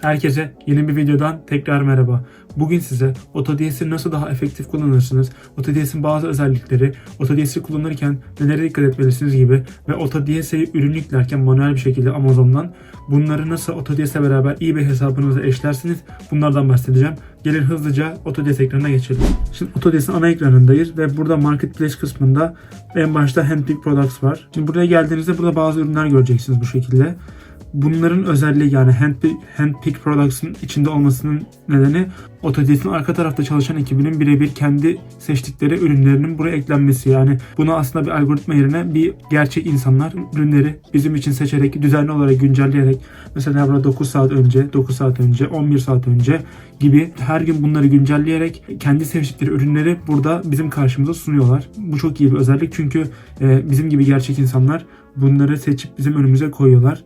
Herkese yeni bir videodan tekrar merhaba. Bugün size AutoDS'i nasıl daha efektif kullanırsınız, AutoDS'in bazı özellikleri, AutoDS'i kullanırken nelere dikkat etmelisiniz gibi ve AutoDS'i ürün yüklerken manuel bir şekilde Amazon'dan bunları nasıl AutoDS'le beraber eBay hesabınıza eşlersiniz bunlardan bahsedeceğim. Gelin hızlıca AutoDS ekranına geçelim. Şimdi AutoDS'in ana ekranındayız ve burada Marketplace kısmında en başta Handpick Products var. Şimdi buraya geldiğinizde burada bazı ürünler göreceksiniz bu şekilde. Bunların özelliği yani Handpick, Handpick Products'ın içinde olmasının nedeni Autodesk'in arka tarafta çalışan ekibinin birebir kendi seçtikleri ürünlerinin buraya eklenmesi. Yani bunu aslında bir algoritma yerine bir gerçek insanlar ürünleri bizim için seçerek düzenli olarak güncelleyerek mesela burada 9 saat önce, 9 saat önce, 11 saat önce gibi her gün bunları güncelleyerek kendi seçtikleri ürünleri burada bizim karşımıza sunuyorlar. Bu çok iyi bir özellik çünkü e, bizim gibi gerçek insanlar bunları seçip bizim önümüze koyuyorlar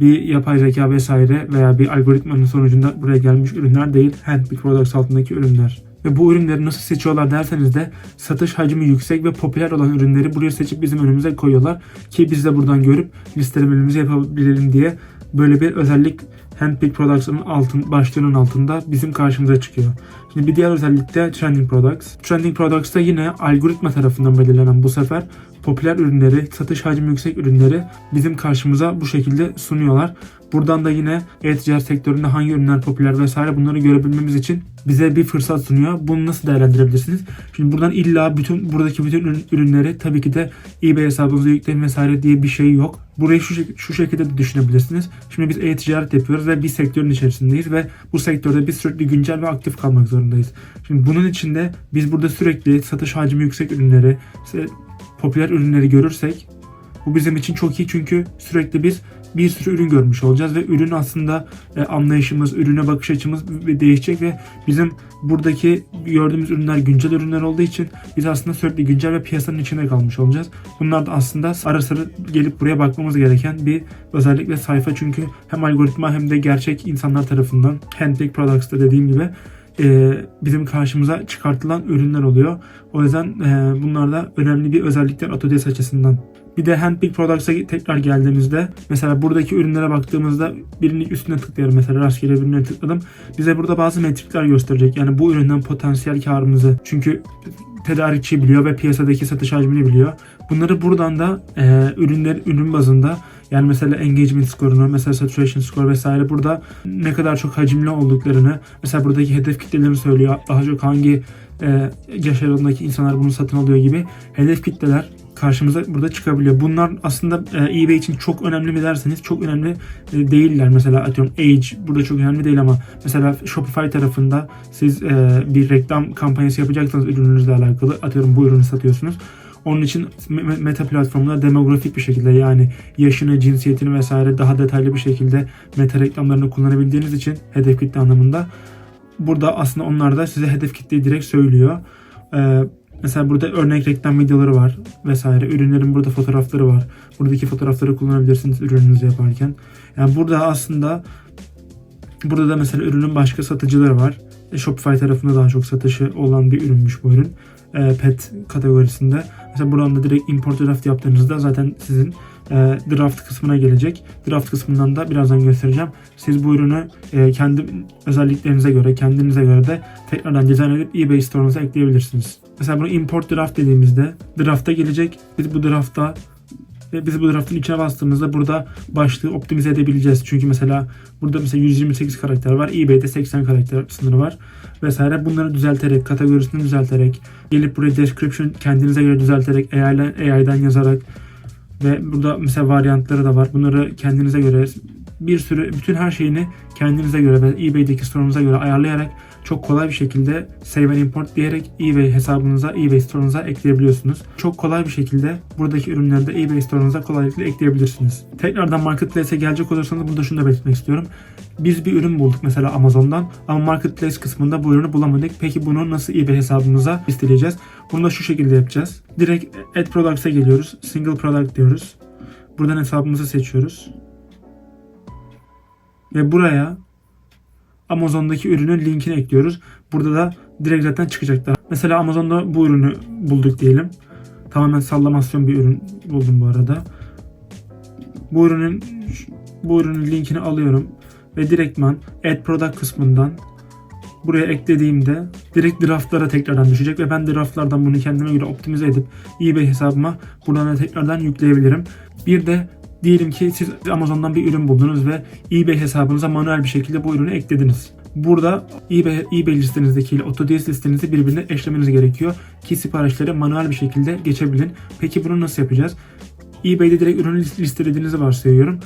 bir yapay zeka vesaire veya bir algoritmanın sonucunda buraya gelmiş ürünler değil. Handpick Products altındaki ürünler. Ve bu ürünleri nasıl seçiyorlar derseniz de satış hacmi yüksek ve popüler olan ürünleri buraya seçip bizim önümüze koyuyorlar. Ki biz de buradan görüp listelememizi yapabilelim diye böyle bir özellik Handpick Products'ın altın, başlığının altında bizim karşımıza çıkıyor. Şimdi bir diğer özellik de Trending Products. Trending Products'ta yine algoritma tarafından belirlenen bu sefer popüler ürünleri, satış hacmi yüksek ürünleri bizim karşımıza bu şekilde sunuyorlar. Buradan da yine e-ticaret sektöründe hangi ürünler popüler vesaire bunları görebilmemiz için bize bir fırsat sunuyor. Bunu nasıl değerlendirebilirsiniz? Şimdi buradan illa bütün buradaki bütün ürün- ürünleri tabii ki de eBay hesabınıza yükleyin vesaire diye bir şey yok. Burayı şu, şu şekilde de düşünebilirsiniz. Şimdi biz e-ticaret yapıyoruz ve bir sektörün içerisindeyiz ve bu sektörde biz sürekli güncel ve aktif kalmak zorundayız. Şimdi bunun için de biz burada sürekli satış hacmi yüksek ürünleri, popüler ürünleri görürsek bu bizim için çok iyi çünkü sürekli biz bir sürü ürün görmüş olacağız ve ürün aslında e, anlayışımız, ürüne bakış açımız değişecek ve bizim buradaki gördüğümüz ürünler güncel ürünler olduğu için biz aslında sürekli güncel ve piyasanın içinde kalmış olacağız. Bunlar da aslında ara sıra gelip buraya bakmamız gereken bir özellik ve sayfa çünkü hem algoritma hem de gerçek insanlar tarafından Handpick Products'ta dediğim gibi e, bizim karşımıza çıkartılan ürünler oluyor. O yüzden e, bunlar da önemli bir özellikler Autodesk açısından. Bir de Handpick Products'a tekrar geldiğimizde mesela buradaki ürünlere baktığımızda birinin üstüne tıklıyorum mesela rastgele birine tıkladım. Bize burada bazı metrikler gösterecek. Yani bu üründen potansiyel karımızı çünkü tedarikçi biliyor ve piyasadaki satış hacmini biliyor. Bunları buradan da e, ürünler ürün bazında yani mesela engagement skorunu, mesela saturation score vesaire burada ne kadar çok hacimli olduklarını, mesela buradaki hedef kitlelerini söylüyor. Daha çok hangi e, yaş aralığındaki insanlar bunu satın alıyor gibi hedef kitleler karşımıza burada çıkabiliyor. Bunlar aslında e, eBay için çok önemli mi derseniz çok önemli e, değiller. Mesela atıyorum age burada çok önemli değil ama mesela Shopify tarafında siz e, bir reklam kampanyası yapacaksanız ürününüzle alakalı atıyorum bu ürünü satıyorsunuz. Onun için me- meta platformunda demografik bir şekilde yani yaşını, cinsiyetini vesaire daha detaylı bir şekilde meta reklamlarını kullanabildiğiniz için hedef kitle anlamında burada aslında onlar da size hedef kitleyi direkt söylüyor. Ee, mesela burada örnek reklam videoları var vesaire. Ürünlerin burada fotoğrafları var. Buradaki fotoğrafları kullanabilirsiniz ürününüzü yaparken. Yani burada aslında burada da mesela ürünün başka satıcıları var. E, Shopify tarafında daha çok satışı olan bir ürünmüş bu ürün. E, pet kategorisinde. Mesela buradan da direkt import draft yaptığınızda zaten sizin e, draft kısmına gelecek. Draft kısmından da birazdan göstereceğim. Siz bu ürünü e, kendi özelliklerinize göre, kendinize göre de tekrardan dizayn edip eBay store'unuza ekleyebilirsiniz. Mesela bunu import draft dediğimizde drafta gelecek. Biz bu drafta ve biz bu draftın içine bastığımızda burada başlığı optimize edebileceğiz. Çünkü mesela burada mesela 128 karakter var. eBay'de 80 karakter sınırı var vesaire. Bunları düzelterek, kategorisini düzelterek, gelip buraya description kendinize göre düzelterek, AI'den, AI'den yazarak ve burada mesela varyantları da var. Bunları kendinize göre bir sürü bütün her şeyini kendinize göre ve eBay'deki store'unuza göre ayarlayarak çok kolay bir şekilde save and import diyerek eBay hesabınıza, eBay store'unuza ekleyebiliyorsunuz. Çok kolay bir şekilde buradaki ürünleri de eBay store'unuza kolaylıkla ekleyebilirsiniz. Tekrardan marketplace'e gelecek olursanız burada şunu da belirtmek istiyorum. Biz bir ürün bulduk mesela Amazon'dan ama marketplace kısmında bu ürünü bulamadık. Peki bunu nasıl eBay hesabımıza listeleyeceğiz? Bunu da şu şekilde yapacağız. Direkt Add Products'a geliyoruz. Single Product diyoruz. Buradan hesabımızı seçiyoruz. Ve buraya Amazon'daki ürünün linkini ekliyoruz. Burada da direkt zaten çıkacaklar. Mesela Amazon'da bu ürünü bulduk diyelim. Tamamen sallamasyon bir ürün buldum bu arada. Bu ürünün bu ürünün linkini alıyorum ve direktman Add Product kısmından buraya eklediğimde direkt draftlara tekrardan düşecek ve ben draftlardan bunu kendime göre optimize edip eBay hesabıma buradan da tekrardan yükleyebilirim. Bir de diyelim ki siz Amazon'dan bir ürün buldunuz ve eBay hesabınıza manuel bir şekilde bu ürünü eklediniz. Burada eBay, eBay listenizdeki ile AutoDS listenizi birbirine eşlemeniz gerekiyor ki siparişlere manuel bir şekilde geçebilin. Peki bunu nasıl yapacağız? eBay'de direkt ürünü list- listelediğinizi varsayıyorum.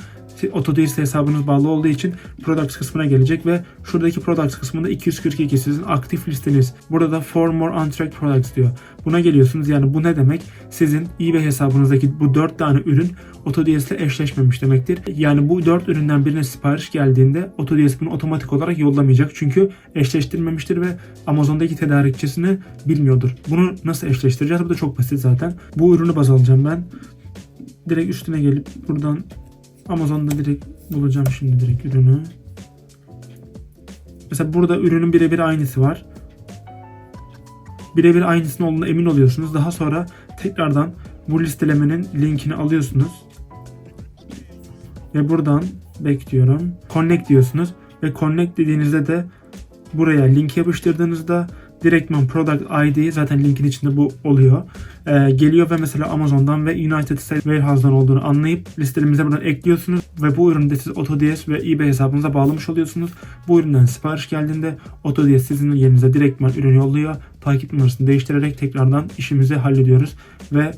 AutoDS hesabınız bağlı olduğu için Products kısmına gelecek ve şuradaki Products kısmında 242 sizin aktif listeniz. Burada da For More Untracked Products diyor. Buna geliyorsunuz. Yani bu ne demek? Sizin eBay hesabınızdaki bu 4 tane ürün AutoDS ile eşleşmemiş demektir. Yani bu 4 üründen birine sipariş geldiğinde AutoDS bunu otomatik olarak yollamayacak. Çünkü eşleştirmemiştir ve Amazon'daki tedarikçisini bilmiyordur. Bunu nasıl eşleştireceğiz? Bu da çok basit zaten. Bu ürünü baz alacağım ben. Direkt üstüne gelip buradan Amazon'da direkt bulacağım şimdi direkt ürünü. Mesela burada ürünün birebir aynısı var. Birebir aynısının olduğuna emin oluyorsunuz. Daha sonra tekrardan bu listelemenin linkini alıyorsunuz. Ve buradan bekliyorum. Connect diyorsunuz. Ve connect dediğinizde de buraya link yapıştırdığınızda direktman product ID zaten linkin içinde bu oluyor. Ee, geliyor ve mesela Amazon'dan ve United States Warehouse'dan olduğunu anlayıp listelerimize buradan ekliyorsunuz ve bu ürünü de siz AutoDS ve eBay hesabınıza bağlamış oluyorsunuz. Bu üründen sipariş geldiğinde AutoDS sizin yerinize direktman ürün yolluyor. Takip numarasını değiştirerek tekrardan işimizi hallediyoruz ve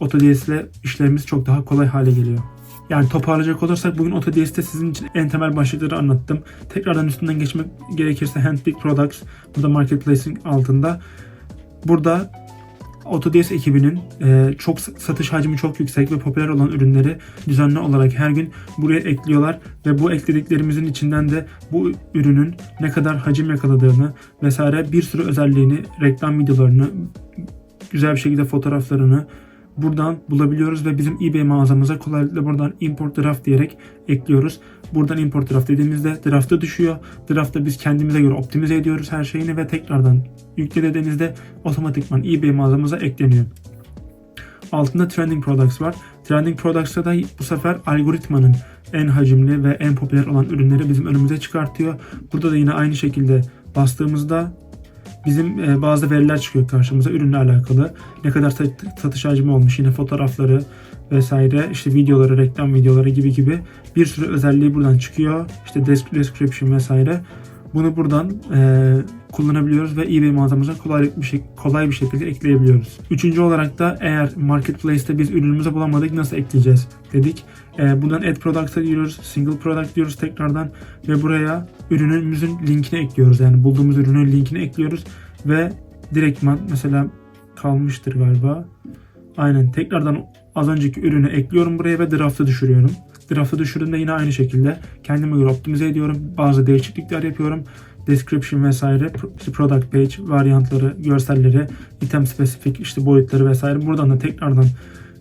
AutoDS ile işlerimiz çok daha kolay hale geliyor. Yani toparlayacak olursak bugün AutoDS'te sizin için en temel başlıkları anlattım. Tekrardan üstünden geçmek gerekirse Handpicked Products, burada Marketplace'in altında. Burada AutoDS ekibinin e, çok satış hacmi çok yüksek ve popüler olan ürünleri düzenli olarak her gün buraya ekliyorlar ve bu eklediklerimizin içinden de bu ürünün ne kadar hacim yakaladığını vesaire bir sürü özelliğini, reklam videolarını, güzel bir şekilde fotoğraflarını buradan bulabiliyoruz ve bizim eBay mağazamıza kolaylıkla buradan import draft diyerek ekliyoruz. Buradan import draft dediğimizde draft'a düşüyor. Draft'ta biz kendimize göre optimize ediyoruz her şeyini ve tekrardan yükle dediğinizde otomatikman eBay mağazamıza ekleniyor. Altında trending products var. Trending products'ta da bu sefer algoritmanın en hacimli ve en popüler olan ürünleri bizim önümüze çıkartıyor. Burada da yine aynı şekilde bastığımızda bizim e, bazı veriler çıkıyor karşımıza ürünle alakalı. Ne kadar sat- satış hacmi olmuş yine fotoğrafları vesaire işte videoları, reklam videoları gibi gibi bir sürü özelliği buradan çıkıyor. İşte description vesaire. Bunu buradan e, kullanabiliyoruz ve eBay mağazamıza kolay bir, şey, kolay bir şekilde ekleyebiliyoruz. Üçüncü olarak da eğer marketplace'te biz ürünümüzü bulamadık nasıl ekleyeceğiz dedik. E, buradan add product'a giriyoruz, single product diyoruz tekrardan ve buraya ürünümüzün linkini ekliyoruz. Yani bulduğumuz ürünün linkini ekliyoruz ve direktman mesela kalmıştır galiba. Aynen tekrardan az önceki ürünü ekliyorum buraya ve draft'a düşürüyorum. Draft'a düşürdüğümde yine aynı şekilde kendime göre optimize ediyorum. Bazı değişiklikler yapıyorum. Description vesaire, pro- product page, varyantları, görselleri, item spesifik işte boyutları vesaire. Buradan da tekrardan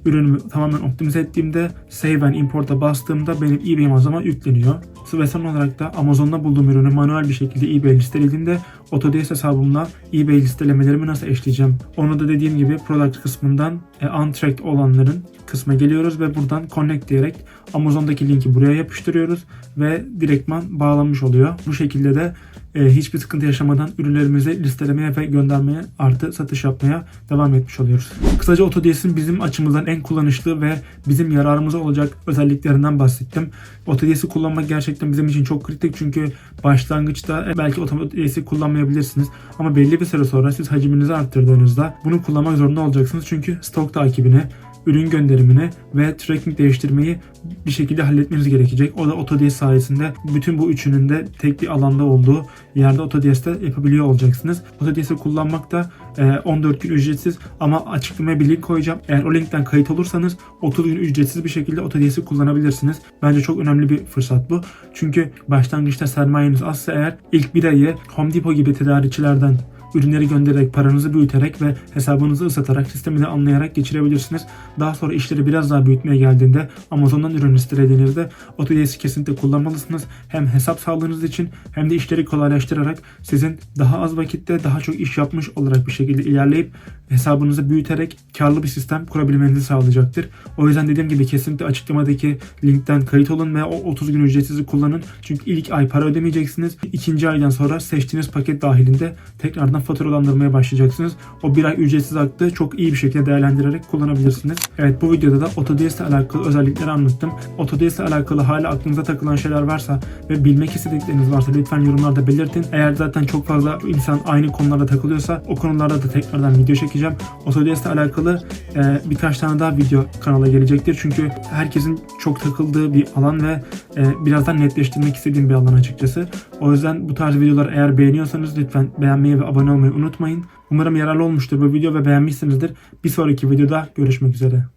ürünümü tamamen optimize ettiğimde Save and Import'a bastığımda benim eBay mağazama yükleniyor. Ve son olarak da Amazon'da bulduğum ürünü manuel bir şekilde eBay listelediğimde AutoDS hesabımla eBay listelemelerimi nasıl eşleyeceğim? Onu da dediğim gibi product kısmından e, untracked olanların kısma geliyoruz ve buradan connect diyerek Amazon'daki linki buraya yapıştırıyoruz ve direktman bağlanmış oluyor. Bu şekilde de e, hiçbir sıkıntı yaşamadan ürünlerimizi listelemeye ve göndermeye artı satış yapmaya devam etmiş oluyoruz. Kısaca AutoDS'in bizim açımızdan en kullanışlı ve bizim yararımıza olacak özelliklerinden bahsettim. AutoDS'i kullanmak gerçekten bizim için çok kritik çünkü başlangıçta e, belki AutoDS'i kullanmayabilirsiniz ama belli bir süre sonra siz hacminizi arttırdığınızda bunu kullanmak zorunda olacaksınız çünkü stok takibini ürün gönderimini ve tracking değiştirmeyi bir şekilde halletmeniz gerekecek. O da AutoDS sayesinde bütün bu üçünün de tek bir alanda olduğu yerde AutoDS'te yapabiliyor olacaksınız. AutoDS'i kullanmak da e, 14 gün ücretsiz ama açıklamaya bir link koyacağım. Eğer o linkten kayıt olursanız 30 gün ücretsiz bir şekilde AutoDS'i kullanabilirsiniz. Bence çok önemli bir fırsat bu. Çünkü başlangıçta sermayeniz azsa eğer ilk bir ayı Home Depot gibi tedarikçilerden ürünleri göndererek, paranızı büyüterek ve hesabınızı ısıtarak, sistemini anlayarak geçirebilirsiniz. Daha sonra işleri biraz daha büyütmeye geldiğinde Amazon'dan ürün listelediğinizde AutoDS'i kesinlikle kullanmalısınız. Hem hesap sağlığınız için hem de işleri kolaylaştırarak sizin daha az vakitte daha çok iş yapmış olarak bir şekilde ilerleyip hesabınızı büyüterek karlı bir sistem kurabilmenizi sağlayacaktır. O yüzden dediğim gibi kesinlikle açıklamadaki linkten kayıt olun ve o 30 gün ücretsiz kullanın. Çünkü ilk ay para ödemeyeceksiniz. İkinci aydan sonra seçtiğiniz paket dahilinde tekrardan faturalandırmaya başlayacaksınız. O bir ay ücretsiz hakkı çok iyi bir şekilde değerlendirerek kullanabilirsiniz. Evet bu videoda da AutoDS ile alakalı özellikleri anlattım. AutoDS ile alakalı hala aklınıza takılan şeyler varsa ve bilmek istedikleriniz varsa lütfen yorumlarda belirtin. Eğer zaten çok fazla insan aynı konularda takılıyorsa o konularda da tekrardan video çekeceğim. AutoDS ile alakalı e, birkaç tane daha video kanala gelecektir. Çünkü herkesin çok takıldığı bir alan ve e, birazdan netleştirmek istediğim bir alan açıkçası. O yüzden bu tarz videolar eğer beğeniyorsanız lütfen beğenmeyi ve abone olmayı unutmayın. Umarım yararlı olmuştur bu video ve beğenmişsinizdir. Bir sonraki videoda görüşmek üzere.